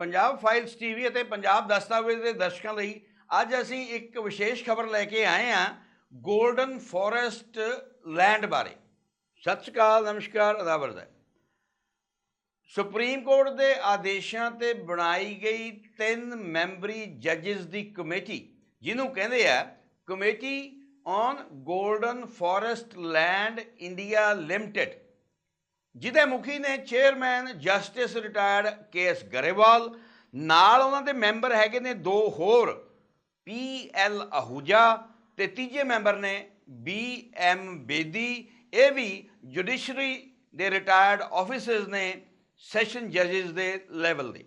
Punjab files TV ਅਤੇ ਪੰਜਾਬ ਦਸਤਾਵੇਜ਼ ਦੇ ਦਰਸ਼ਕਾਂ ਲਈ ਅੱਜ ਅਸੀਂ ਇੱਕ ਵਿਸ਼ੇਸ਼ ਖਬਰ ਲੈ ਕੇ ਆਏ ਹਾਂ 골ਡਨ ਫੋਰੈਸਟ ਲੈਂਡ ਬਾਰੇ। ਸਤਿ ਸ਼੍ਰੀ ਅਕਾਲ, ਨਮਸਕਾਰ ਅਦਾਬਰਦਾ ਸੁਪਰੀਮ ਕੋਰਟ ਦੇ ਆਦੇਸ਼ਾਂ ਤੇ ਬਣਾਈ ਗਈ ਤਿੰਨ ਮੈਂਬਰੀ ਜੱਜਸ ਦੀ ਕਮੇਟੀ, ਜਿਹਨੂੰ ਕਹਿੰਦੇ ਆ committee on golden forest land India limited ਜਿਹਦੇ ਮੁਖੀ ਨੇ chairman justice retired K KS Grewal, ਨਾਲ ਉਹਨਾਂ ਦੇ ਮੈਂਬਰ ਹੈਗੇ ਨੇ ਦੋ ਹੋਰ, ਪੀ ਐਲ ਅਹੂਜਾ ਤੇ ਤੀਜੇ ਮੈਂਬਰ ਨੇ ਬੀ ਐਮ ਬੇਦੀ। ਇਹ ਵੀ ਜੁਡੀਸ਼ਰੀ ਦੇ ਰਿਟਾਇਰਡ ਆਫੀਸਰਸ ਨੇ, ਸੈਸ਼ਨ ਜੱਜਸ ਦੇ ਲੈਵਲ ਦੇ।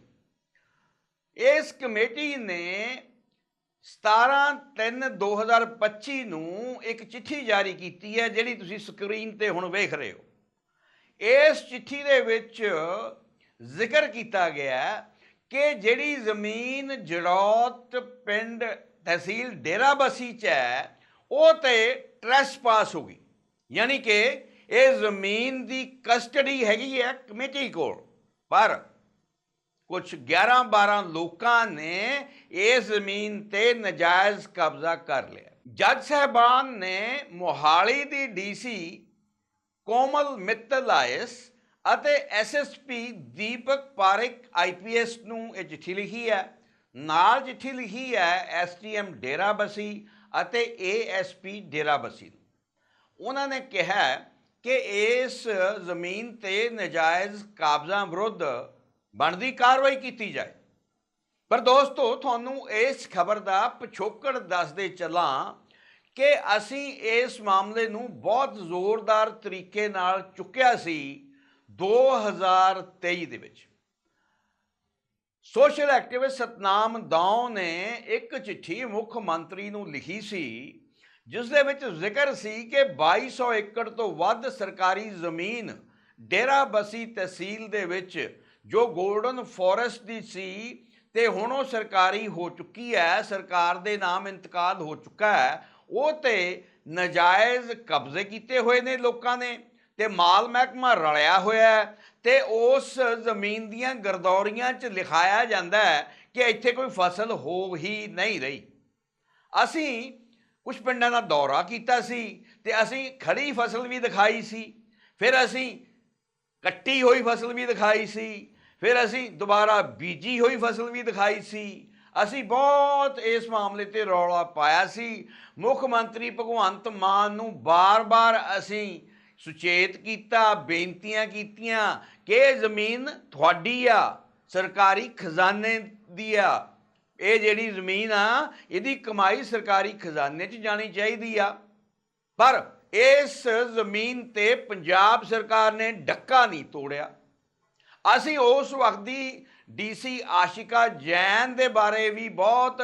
ਇਸ ਕਮੇਟੀ ਨੇ 17/3/2025 ਨੂੰ ਇੱਕ ਚਿੱਠੀ ਜਾਰੀ ਕੀਤੀ ਹੈ, ਜਿਹੜੀ ਤੁਸੀਂ ਸਕਰੀਨ ਤੇ ਹੁਣ ਵੇਖ ਰਹੇ ਹੋ। ਇਸ ਚਿੱਠੀ ਦੇ ਵਿੱਚ ਜ਼ਿਕਰ ਕੀਤਾ ਗਿਆ ਕਿ ਜਿਹੜੀ ਜ਼ਮੀਨ ਜੜੌਤ ਪਿੰਡ ਤਹਿਸੀਲ ਡੇਰਾਬੱਸੀ ਚ ਹੈ, ਉਹ ਤੇ ਟ੍ਰੈਸਪਾਸ ਹੋ ਗਈ। ਯਾਨੀ ਕਿ ਇਹ ਜ਼ਮੀਨ ਦੀ ਕਸਟਡੀ ਹੈਗੀ ਹੈ ਕਮੇਟੀ ਕੋਲ। ਪਰ ਕੁਝ 11 12 ਲੋਕਾਂ ਨੇ ਇਸ ਜ਼ਮੀਨ ਤੇ ਨਜਾਇਜ਼ ਕਬਜ਼ਾ ਕਰ ਲਿਆ। ਜੱਜ ਸਾਹਿਬਾਨ ਨੇ ਮੋਹਾਲੀ ਦੀ ਡੀਸੀ ਕੋਮਲ ਮਿੱਤਲ ਆਈਐਸ ਅਤੇ ਐਸਐਸਪੀ ਦੀਪਕ ਪਾਰਿਕ ਆਈਪੀਐਸ ਨੂੰ ਇਹ ਚਿੱਠੀ ਲਿਖੀ ਹੈ। ਨਾਲ ਚਿੱਠੀ ਲਿਖੀ ਹੈ ਐਸਟੀਐਮ ਡੇਰਾਬੱਸੀ ਅਤੇ ਏਐਸਪੀ ਡੇਰਾਬੱਸੀ ਨੂੰ। ਉਹਨਾਂ ਨੇ ਕਿਹਾ ਕਿ ਇਸ ਜ਼ਮੀਨ ਤੇ ਨਜਾਇਜ਼ ਕਬਜ਼ਾ ਵਿਰੁੱਧ ਬਣਦੀ ਕਾਰਵਾਈ ਕੀਤੀ ਜਾਏ। ਪਰ ਦੋਸਤੋ, ਤੁਹਾਨੂੰ ਇਸ ਖਬਰ ਦਾ ਪਿਛੋਕੜ ਦੱਸਦੇ ਚੱਲਾਂ ਕਿ ਅਸੀਂ ਇਸ ਮਾਮਲੇ ਨੂੰ ਬਹੁਤ ਜ਼ੋਰਦਾਰ ਤਰੀਕੇ ਨਾਲ ਚੁੱਕਿਆ ਸੀ 2023 ਦੇ ਵਿੱਚ। ਸੋਸ਼ਲ ਐਕਟਿਵਿਸਟ ਸਤਨਾਮ ਦੌਂ ਨੇ ਇੱਕ ਚਿੱਠੀ ਮੁੱਖ ਮੰਤਰੀ ਨੂੰ ਲਿਖੀ ਸੀ, ਜਿਸ ਦੇ ਵਿੱਚ ਜ਼ਿਕਰ ਸੀ ਕਿ 2200 ਏਕੜ ਤੋਂ ਵੱਧ ਸਰਕਾਰੀ ਜ਼ਮੀਨ ਡੇਰਾਬੱਸੀ ਤਹਿਸੀਲ ਦੇ ਵਿੱਚ, ਜੋ 골ਡਨ ਫੋਰੈਸਟ ਦੀ ਸੀ ਤੇ ਹੁਣ ਉਹ ਸਰਕਾਰੀ ਹੋ ਚੁੱਕੀ ਹੈ, ਸਰਕਾਰ ਦੇ ਨਾਮ ਇੰਤਕਾਲ ਹੋ ਚੁੱਕਾ ਹੈ ਉਹ ਤੇ ਨਜਾਇਜ਼ ਕਬਜ਼ੇ ਕੀਤੇ ਹੋਏ ਨੇ ਲੋਕਾਂ ਨੇ ਤੇ ਮਾਲ ਮਹਿਕਮਾ ਰਲਿਆ ਹੋਇਆ ਹੈ ਤੇ ਉਸ ਜ਼ਮੀਨ ਦੀਆਂ ਗਰਦੌਰੀਆਂ 'ਚ ਲਿਖਾਇਆ ਜਾਂਦਾ ਹੈ ਕਿ ਇੱਥੇ ਕੋਈ ਫਸਲ ਹੋ ਹੀ ਨਹੀਂ ਰਹੀ। ਅਸੀਂ ਕੁਝ ਪਿੰਡਾਂ ਦਾ ਦੌਰਾ ਕੀਤਾ ਸੀ ਤੇ ਅਸੀਂ ਖੜੀ ਫਸਲ ਵੀ ਦਿਖਾਈ ਸੀ, ਫਿਰ ਅਸੀਂ ਕੱਟੀ ਹੋਈ ਫਸਲ ਵੀ ਦਿਖਾਈ ਸੀ, ਫਿਰ ਅਸੀਂ ਦੁਬਾਰਾ ਬੀਜੀ ਹੋਈ ਫਸਲ ਵੀ ਦਿਖਾਈ ਸੀ ਅਸੀਂ ਬਹੁਤ ਇਸ ਮਾਮਲੇ ਤੇ ਰੌਲਾ ਪਾਇਆ ਸੀ। ਮੁੱਖ ਮੰਤਰੀ ਭਗਵੰਤ ਮਾਨ ਨੂੰ ਬਾਰ-ਬਾਰ ਅਸੀਂ ਸੁਚੇਤ ਕੀਤਾ, ਬੇਨਤੀਆਂ ਕੀਤੀਆਂ ਕਿ ਇਹ ਜ਼ਮੀਨ ਤੁਹਾਡੀ ਆ, ਸਰਕਾਰੀ ਖਜ਼ਾਨੇ ਦੀ ਆ। ਇਹ ਜਿਹੜੀ ਜ਼ਮੀਨ ਆ, ਇਹਦੀ ਕਮਾਈ ਸਰਕਾਰੀ ਖਜ਼ਾਨੇ 'ਚ ਜਾਣੀ ਚਾਹੀਦੀ ਆ। ਪਰ ਇਸ ਜ਼ਮੀਨ ਤੇ ਪੰਜਾਬ ਸਰਕਾਰ ਨੇ ਡੱਕਾ ਨਹੀਂ ਤੋੜਿਆ। ਅਸੀਂ ਉਸ ਵਕਤ ਦੀ ਡੀਸੀ ਆਸ਼ਿਕਾ ਜੈਨ ਦੇ ਬਾਰੇ ਵੀ ਬਹੁਤ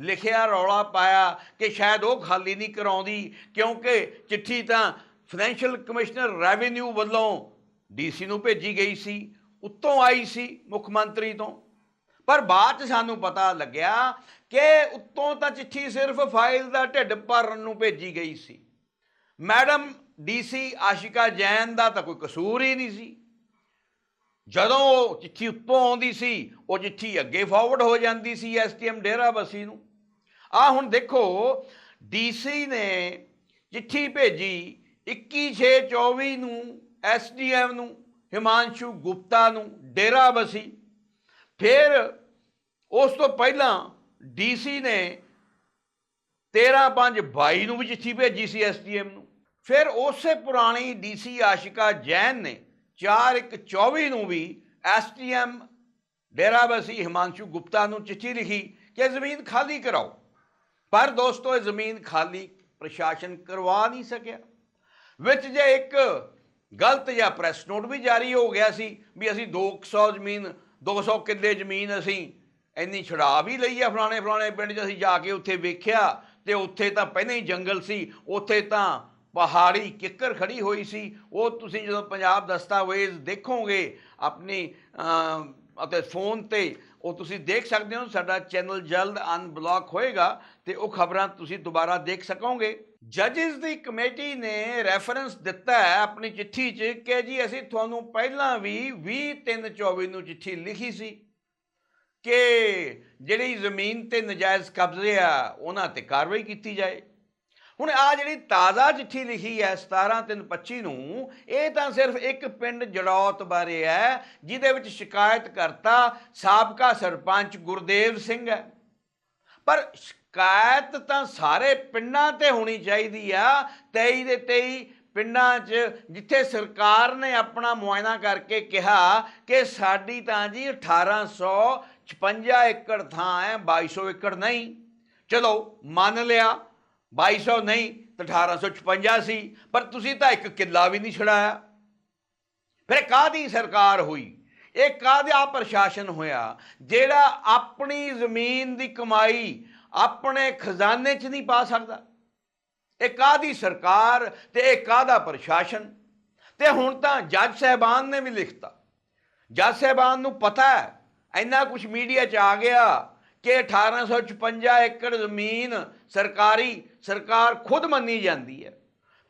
ਲਿਖਿਆ ਰੌਲਾ ਪਾਇਆ ਕਿ ਸ਼ਾਇਦ ਉਹ ਖਾਲੀ ਨਹੀਂ ਕਰਾਉਂਦੀ, ਕਿਉਂਕਿ ਚਿੱਠੀ ਤਾਂ ਫਾਈਨੈਂਸ਼ੀਅਲ ਕਮਿਸ਼ਨਰ ਰੈਵਨਿਊ ਵੱਲੋਂ ਡੀਸੀ ਨੂੰ ਭੇਜੀ ਗਈ ਸੀ, ਉੱਤੋਂ ਆਈ ਸੀ ਮੁੱਖ ਮੰਤਰੀ ਤੋਂ। ਪਰ ਬਾਅਦ ਚ ਸਾਨੂੰ ਪਤਾ ਲੱਗਿਆ ਕਿ ਉੱਤੋਂ ਤਾਂ ਚਿੱਠੀ ਸਿਰਫ ਫਾਈਲ ਦਾ ਢਿੱਡ ਭਰਨ ਨੂੰ ਭੇਜੀ ਗਈ ਸੀ। ਮੈਡਮ, ਡੀਸੀ ਆਸ਼ਿਕਾ ਜੈਨ ਦਾ ਤਾਂ ਕੋਈ ਕਸੂਰ ਹੀ ਨਹੀਂ ਸੀ। ਜਦੋਂ ਉਹ ਚਿੱਠੀ ਉੱਤੋਂ ਆਉਂਦੀ ਸੀ, ਉਹ ਚਿੱਠੀ ਅੱਗੇ ਫਾਰਵਰਡ ਹੋ ਜਾਂਦੀ ਸੀ ਐਸਟੀਐਮ ਡੇਰਾਬੱਸੀ ਨੂੰ। ਆ ਹੁਣ ਦੇਖੋ ਡੀਸੀ ਨੇ ਚਿੱਠੀ ਭੇਜੀ 21624 ਨੂੰ ਐਸਡੀਐਮ ਨੂੰ, ਹਿਮਾਂਸ਼ੂ ਗੁਪਤਾ ਨੂੰ ਡੇਰਾਬੱਸੀ ਫਿਰ ਉਸ ਤੋਂ ਪਹਿਲਾਂ ਡੀਸੀ ਨੇ 13/5/22 ਨੂੰ ਵੀ ਚਿੱਠੀ ਭੇਜੀ ਸੀ ਐਸਡੀਐਮ ਨੂੰ। ਫਿਰ ਉਸੇ ਪੁਰਾਣੀ ਡੀਸੀ ਆਸ਼ਿਕਾ ਜੈਨ ਨੇ 4/1/24 ਨੂੰ ਵੀ ਐਸਟੀਐਮ ਡੇਰਾਬੱਸੀ ਹਿਮਾਂਸ਼ੂ ਗੁਪਤਾ ਨੂੰ ਚਿੱਠੀ ਲਿਖੀ ਕਿ ਜ਼ਮੀਨ ਖਾਲੀ ਕਰਾਓ। ਪਰ ਦੋਸਤੋ, ਇਹ ਜ਼ਮੀਨ ਖਾਲੀ ਪ੍ਰਸ਼ਾਸਨ ਕਰਵਾ ਨਹੀਂ ਸਕਿਆ। ਵਿੱਚ ਜੇ ਇੱਕ ਗਲਤ ਜਾਂ ਪ੍ਰੈਸ ਨੋਟ ਵੀ ਜਾਰੀ ਹੋ ਗਿਆ ਸੀ ਵੀ ਅਸੀਂ 200 ਜ਼ਮੀਨ 200 ਕਿੱਲੇ ਜ਼ਮੀਨ ਅਸੀਂ ਇੰਨੀ ਛੜਾ ਵੀ ਲਈ ਆ ਫਲਾਣੇ ਫਲਾਣੇ ਪਿੰਡ 'ਚ, ਅਸੀਂ ਜਾ ਕੇ ਉੱਥੇ ਵੇਖਿਆ ਤੇ ਉੱਥੇ ਤਾਂ ਪਹਿਲਾਂ ਹੀ ਜੰਗਲ ਸੀ, ਉੱਥੇ ਤਾਂ ਪਹਾੜੀ ਕਿੱਕਰ ਖੜੀ ਹੋਈ ਸੀ, ਉਹ ਤੁਸੀਂ ਜਦੋਂ ਪੰਜਾਬ ਦਸਤਾਵੇਜ਼ ਦੇਖੋਗੇ, ਆਪਣੀ ਅਤੇ ਫੋਨ ਤੇ, ਉਹ ਤੁਸੀਂ ਦੇਖ ਸਕਦੇ ਹੋ, ਸਾਡਾ ਚੈਨਲ ਜਲਦ ਅਨਬਲੌਕ ਹੋਏਗਾ ਤੇ ਉਹ ਖਬਰਾਂ ਤੁਸੀਂ ਦੁਬਾਰਾ ਦੇਖ ਸਕੋਗੇ। ਜੱਜਸ ਦੀ ਕਮੇਟੀ ਨੇ ਰੈਫਰੈਂਸ ਦਿੱਤਾ ਹੈ ਆਪਣੀ ਚਿੱਠੀ 'ਚ ਕਿ ਜੀ ਅਸੀਂ ਤੁਹਾਨੂੰ ਪਹਿਲਾਂ ਵੀ 20 3 24 ਨੂੰ ਚਿੱਠੀ ਲਿਖੀ ਸੀ ਕਿ ਜਿਹੜੀ ਜ਼ਮੀਨ ਤੇ ਨਜਾਇਜ਼ ਕਬਜ਼ੇ ਆ, ਉਹਨਾਂ ਤੇ ਕਾਰਵਾਈ ਕੀਤੀ ਜਾਏ। ਹੁਣ ਆ ਜਿਹੜੀ ਤਾਜ਼ਾ ਚਿੱਠੀ ਲਿਖੀ ਹੈ 17/3/25 ਨੂੰ, ਇਹ ਤਾਂ ਸਿਰਫ ਇੱਕ ਪਿੰਡ ਜੜੌਤ ਬਾਰੇ ਹੈ, ਜਿਹਦੇ ਵਿੱਚ ਸ਼ਿਕਾਇਤ ਕਰਤਾ ਸਾਬਕਾ ਸਰਪੰਚ ਗੁਰਦੇਵ ਸਿੰਘ ਹੈ। ਪਰ ਸ਼ਿਕਾਇਤ ਤਾਂ ਸਾਰੇ ਪਿੰਡਾਂ ਤੇ ਹੋਣੀ ਚਾਹੀਦੀ ਆ 23 ਦੇ 23 ਪਿੰਡਾਂ 'ਚ, ਜਿੱਥੇ ਸਰਕਾਰ ਨੇ ਆਪਣਾ ਮੁਆਇਨਾ ਕਰਕੇ ਕਿਹਾ ਕਿ ਸਾਡੀ ਤਾਂ ਜੀ 1856 ਏਕੜ ਥਾਂ ਹੈ 2200 ਏਕੜ ਨਹੀਂ। ਚਲੋ, ਮੰਨ ਲਿਆ 2200 ਨਹੀਂ ਤਾਂ 1856 ਸੀ ਪਰ ਤੁਸੀਂ ਤਾਂ ਇੱਕ ਕਿੱਲਾ ਵੀ ਨਹੀਂ ਛੜਾਇਆ ਫਿਰ ਕਾਦੀ ਸਰਕਾਰ ਹੋਈ? ਇਹ ਕਾਹਦਾ ਪ੍ਰਸ਼ਾਸਨ ਹੋਇਆ? ਜਿਹੜਾ ਆਪਣੀ ਜ਼ਮੀਨ ਦੀ ਕਮਾਈ ਆਪਣੇ ਖਜ਼ਾਨੇ 'ਚ ਨਹੀਂ ਪਾ ਸਕਦਾ। ਇਹ ਕਾਦੀ ਸਰਕਾਰ ਤੇ ਇਹ ਕਾਦਾ ਪ੍ਰਸ਼ਾਸਨ? ਤੇ ਹੁਣ ਤਾਂ ਜੱਜ ਸਾਹਿਬਾਨ ਨੇ ਵੀ ਲਿਖਤਾ। ਜੱਜ ਸਾਹਿਬਾਨ ਨੂੰ ਪਤਾ ਹੈ, ਇੰਨਾ ਕੁਝ ਮੀਡੀਆ 'ਚ ਆ ਗਿਆ। ਕਿ 1856 ਏਕੜ ਜ਼ਮੀਨ ਸਰਕਾਰੀ, ਸਰਕਾਰ ਖੁਦ ਮੰਨੀ ਜਾਂਦੀ ਹੈ।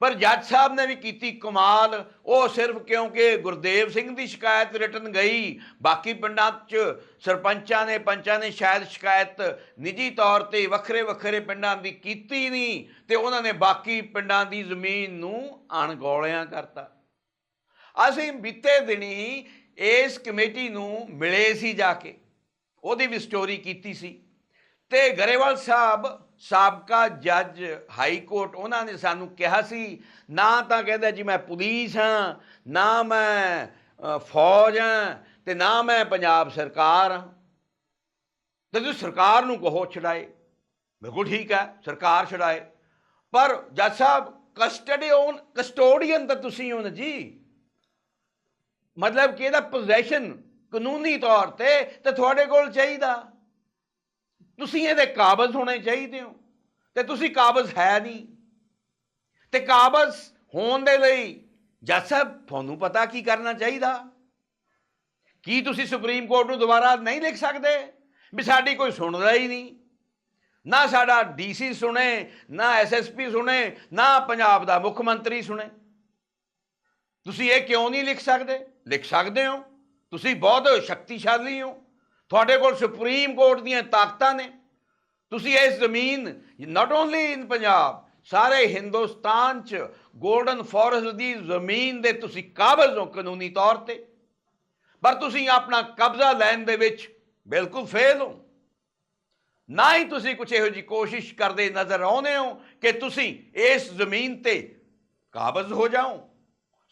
ਪਰ ਜੱਜ ਸਾਹਿਬ ਨੇ ਵੀ ਕੀਤੀ ਕਮਾਲ। ਉਹ ਸਿਰਫ ਕਿਉਂਕਿ ਗੁਰਦੇਵ ਸਿੰਘ ਦੀ ਸ਼ਿਕਾਇਤ ਰਿਟਨ ਗਈ। ਬਾਕੀ ਪਿੰਡਾਂ 'ਚ ਸਰਪੰਚਾਂ ਨੇ, ਪੰਚਾਂ ਨੇ ਸ਼ਾਇਦ ਸ਼ਿਕਾਇਤ ਨਿੱਜੀ ਤੌਰ ਤੇ ਵੱਖਰੇ ਵੱਖਰੇ ਪਿੰਡਾਂ ਦੀ ਕੀਤੀ ਨਹੀਂ, ਤੇ ਉਹਨਾਂ ਨੇ ਬਾਕੀ ਪਿੰਡਾਂ ਦੀ ਜ਼ਮੀਨ ਨੂੰ ਅਣਗੌਲਿਆਂ ਕਰਤਾ। ਅਸੀਂ ਬੀਤੇ ਦਿਨੀ ਇਸ ਕਮੇਟੀ ਨੂੰ ਮਿਲੇ ਸੀ ਜਾ ਕੇ। ਉਹਦੀ ਵੀ ਸਟੋਰੀ ਕੀਤੀ ਸੀ। ਤੇ ਗਰੇਵਾਲ ਸਾਹਿਬ, ਸਾਬਕਾ ਜੱਜ ਹਾਈ ਕੋਰਟ, ਉਹਨਾਂ ਨੇ ਸਾਨੂੰ ਕਿਹਾ ਸੀ, ਨਾ ਤਾਂ ਕਹਿੰਦਾ ਜੀ ਮੈਂ ਪੁਲਿਸ ਹਾਂ, ਨਾ ਮੈਂ ਫੌਜ ਹਾਂ ਤੇ ਨਾ ਮੈਂ ਪੰਜਾਬ ਸਰਕਾਰ ਹਾਂ। ਤੇ ਤੁਸੀਂ ਸਰਕਾਰ ਨੂੰ ਕਹੋ ਛਡਾਏ। ਬਿਲਕੁਲ ਠੀਕ ਹੈ, ਸਰਕਾਰ ਛਡਾਏ। ਪਰ ਜੱਜ ਸਾਹਿਬ ਕਸਟਡੀਅਨ ਕਸਟੋਡੀਅਨ ਤਾਂ ਤੁਸੀਂ ਹੋ ਨਾ ਜੀ। ਮਤਲਬ ਕਿ ਇਹਦਾ ਪੋਜੈਸ਼ਨ ਕਾਨੂੰਨੀ ਤੌਰ ਤੇ ਤੇ ਤੁਹਾਡੇ ਕੋਲ ਚਾਹੀਦਾ। ਤੁਸੀਂ ਇਹਦੇ ਕਾਬਜ਼ ਹੋਣੇ ਚਾਹੀਦੇ ਹੋ ਤੇ ਤੁਸੀਂ ਕਾਬਜ਼ ਹੈ ਨਹੀਂ। ਤੇ ਕਾਬਜ਼ ਹੋਣ ਦੇ ਲਈ ਜੱਜ ਸਾਹਿਬ, ਤੁਹਾਨੂੰ ਪਤਾ ਕੀ ਕਰਨਾ ਚਾਹੀਦਾ? ਕੀ ਤੁਸੀਂ ਸੁਪਰੀਮ ਕੋਰਟ ਨੂੰ ਦੁਬਾਰਾ ਨਹੀਂ ਲਿਖ ਸਕਦੇ ਵੀ ਸਾਡੀ ਕੋਈ ਸੁਣਦਾ ਹੀ ਨਹੀਂ? ਨਾ ਸਾਡਾ ਡੀਸੀ ਸੁਣੇ, ਨਾ ਐਸਐਸਪੀ ਸੁਣੇ, ਨਾ ਪੰਜਾਬ ਦਾ ਮੁੱਖ ਮੰਤਰੀ ਸੁਣੇ। ਤੁਸੀਂ ਇਹ ਕਿਉਂ ਨਹੀਂ ਲਿਖ ਸਕਦੇ? ਲਿਖ ਸਕਦੇ ਹੋ? ਤੁਸੀਂ ਬਹੁਤ ਸ਼ਕਤੀਸ਼ਾਲੀ ਹੋ। ਤੁਹਾਡੇ ਕੋਲ ਸੁਪਰੀਮ ਕੋਰਟ ਦੀਆਂ ਤਾਕਤਾਂ ਨੇ। ਤੁਸੀਂ ਇਸ ਜ਼ਮੀਨ ਨਾਟ ਓਨਲੀ ਇਨ ਪੰਜਾਬ ਸਾਰੇ ਹਿੰਦੁਸਤਾਨ ਚ 골ਡਨ ਫੋਰੈਸਟ ਦੀ ਜ਼ਮੀਨ ਦੇ ਤੁਸੀਂ ਕਾਬਜ਼ ਹੋ ਕਾਨੂੰਨੀ ਤੌਰ ਤੇ। ਪਰ ਤੁਸੀਂ ਆਪਣਾ ਕਬਜ਼ਾ ਲੈਣ ਦੇ ਵਿੱਚ ਬਿਲਕੁਲ ਫੇਲ ਹੋ। ਨਾ ਹੀ ਤੁਸੀਂ ਕੁਝ ਇਹੋ ਜੀ ਕੋਸ਼ਿਸ਼ ਕਰਦੇ ਨਜ਼ਰ ਆਉਂਦੇ ਹੋ ਕਿ ਤੁਸੀਂ ਇਸ ਜ਼ਮੀਨ ਤੇ ਕਾਬਜ਼ ਹੋ ਜਾਓ।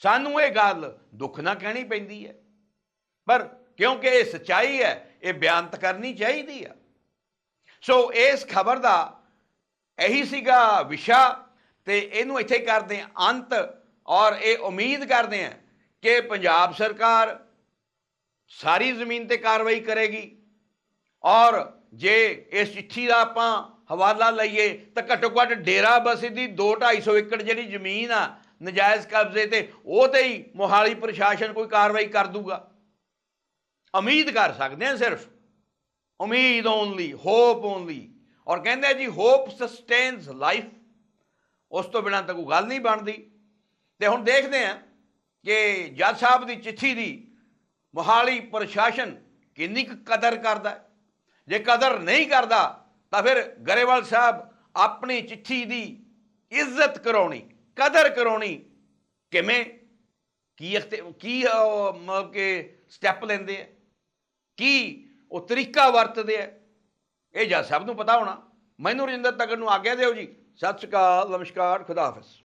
ਸਾਨੂੰ ਇਹ ਗੱਲ ਦੁੱਖ ਨਾ ਕਹਿਣੀ ਪੈਂਦੀ ਹੈ। ਪਰ ਕਿਉਂਕਿ ਇਹ ਸਚਾਈ ਹੈ, ਇਹ ਬਿਆਨਤ ਕਰਨੀ ਚਾਹੀਦੀ ਆ। ਸੋ ਇਸ ਖਬਰ ਦਾ ਇਹੀ ਸੀਗਾ ਵਿਸ਼ਾ ਤੇ ਇਹਨੂੰ ਇੱਥੇ ਕਰਦੇ ਹਾਂ ਅੰਤ ਔਰ ਇਹ ਉਮੀਦ ਕਰਦੇ ਹਾਂ ਕਿ ਪੰਜਾਬ ਸਰਕਾਰ ਸਾਰੀ ਜ਼ਮੀਨ ਤੇ ਕਾਰਵਾਈ ਕਰੇਗੀ ਔਰ ਜੇ ਇਸ ਚਿੱਠੀ ਦਾ ਆਪਾਂ ਹਵਾਲਾ ਲਈਏ ਤਾਂ ਘੱਟੋ ਘੱਟ ਡੇਰਾ ਬਸੀ ਦੀ 2-250 ਏਕੜ ਜਿਹੜੀ ਜ਼ਮੀਨ ਆ, ਨਜਾਇਜ਼ ਕਬਜ਼ੇ ਤੇ, ਉਹ ਤੇ ਹੀ ਮੋਹਾਲੀ ਪ੍ਰਸ਼ਾਸਨ ਕੋਈ ਕਾਰਵਾਈ ਕਰ ਦੂਗਾ। ਉਮੀਦ ਕਰ ਸਕਦੇ ਹਾਂ ਸਿਰਫ। ਉਮੀਦ ਓਨਲੀ ਹੋਪ ਓਨਲੀ ਔਰ ਕਹਿੰਦੇ ਜੀ ਹੋਪ ਸਸਟੇਨਸ ਲਾਈਫ ਉਸ ਤੋਂ ਬਿਨਾਂ ਤਾਂ ਕੋਈ ਗੱਲ ਨਹੀਂ ਬਣਦੀ। ਤੇ ਹੁਣ ਦੇਖਦੇ ਆ ਕਿ ਜੱਜ ਸਾਹਿਬ ਦੀ ਚਿੱਠੀ ਦੀ ਮੋਹਾਲੀ ਪ੍ਰਸ਼ਾਸਨ ਕਿੰਨੀ ਕੁ ਕਦਰ ਕਰਦਾ ਜੇ ਕਦਰ ਨਹੀਂ ਕਰਦਾ, ਤਾਂ ਫਿਰ ਗਰੇਵਾਲ ਸਾਹਿਬ ਆਪਣੀ ਚਿੱਠੀ ਦੀ ਇੱਜ਼ਤ ਕਰਾਉਣੀ, ਕਦਰ ਕਰਾਉਣੀ ਕਿਵੇਂ? ਕੀ ਕੀ ਮਤਲਬ ਕਿ ਸਟੈਪ ਲੈਂਦੇ ਆ? ਕੀ ਉਹ ਤਰੀਕਾ ਵਰਤਦੇ ਆ? ਇਹ ਜਾਂ ਸਭ ਨੂੰ ਪਤਾ ਹੋਣਾ, ਮੈਨੂੰ ਰਜਿੰਦਰ ਤਗੜ ਨੂੰ ਆਗਿਆ ਦਿਓ ਜੀ। ਸਤਿ ਸ਼੍ਰੀ ਅਕਾਲ, ਨਮਸਕਾਰ, ਖੁਦਾ ਹਾਫਿਜ਼।